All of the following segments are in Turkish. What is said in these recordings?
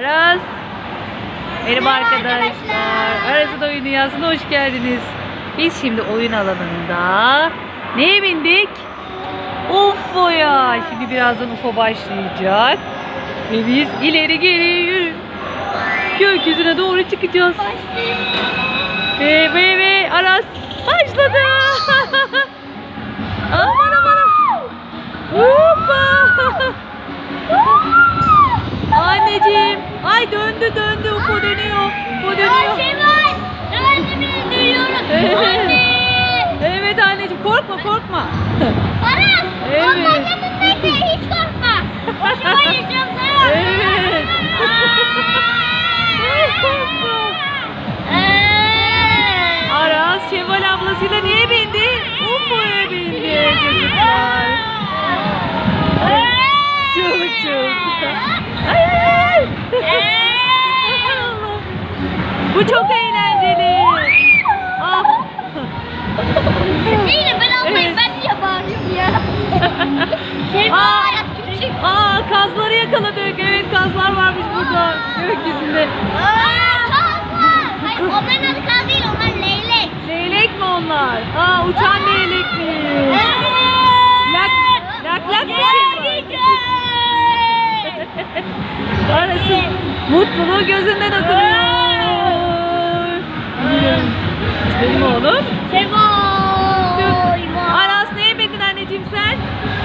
Aras. Merhaba arkadaşlar. Aras'ın oyun dünyasına hoş geldiniz. Biz şimdi oyun alanında neye bindik? UFO'ya. Şimdi birazdan UFO başlayacak. Ve biz ileri geri yürü. Gökyüzüne doğru çıkacağız. Ve ve Ay döndü döndü UFO dönüyor. UFO dönüyor. şey var. Ben de beni duyuyorum. Evet. Anne. Evet anneciğim korkma korkma. Aras. Şey Aa. küçük. Aa kazları yakaladık. Evet kazlar varmış burada gökyüzünde. Aa, kaz var. Hayır onların adı kaz değil onlar leylek. Leylek mi onlar? Aa uçan leylekmiş. Lak lak lak bir şey var. Arasın mutluluğu gözünden akıyor. Benim oğlum. Şey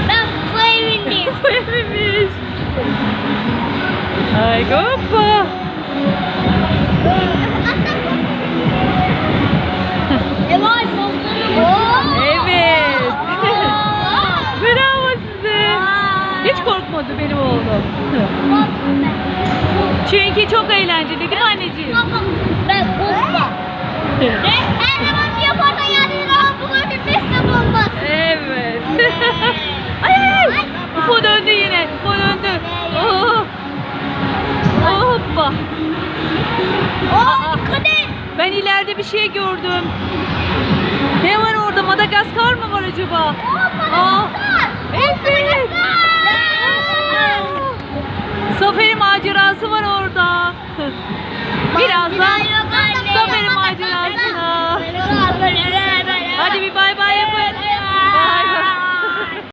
Ben bu evindeyim. Bu evimiz. Ay hoppa. Sosları Evet. Bravo size. Hiç korkmadı benim oğlum. Çünkü çok eğlenceli değil mi anneciğim? Ben korkma. Oo dikkat et. Ben ileride bir şey gördüm. Ne var orada? Madagaskar mı var acaba? Aa. Evet.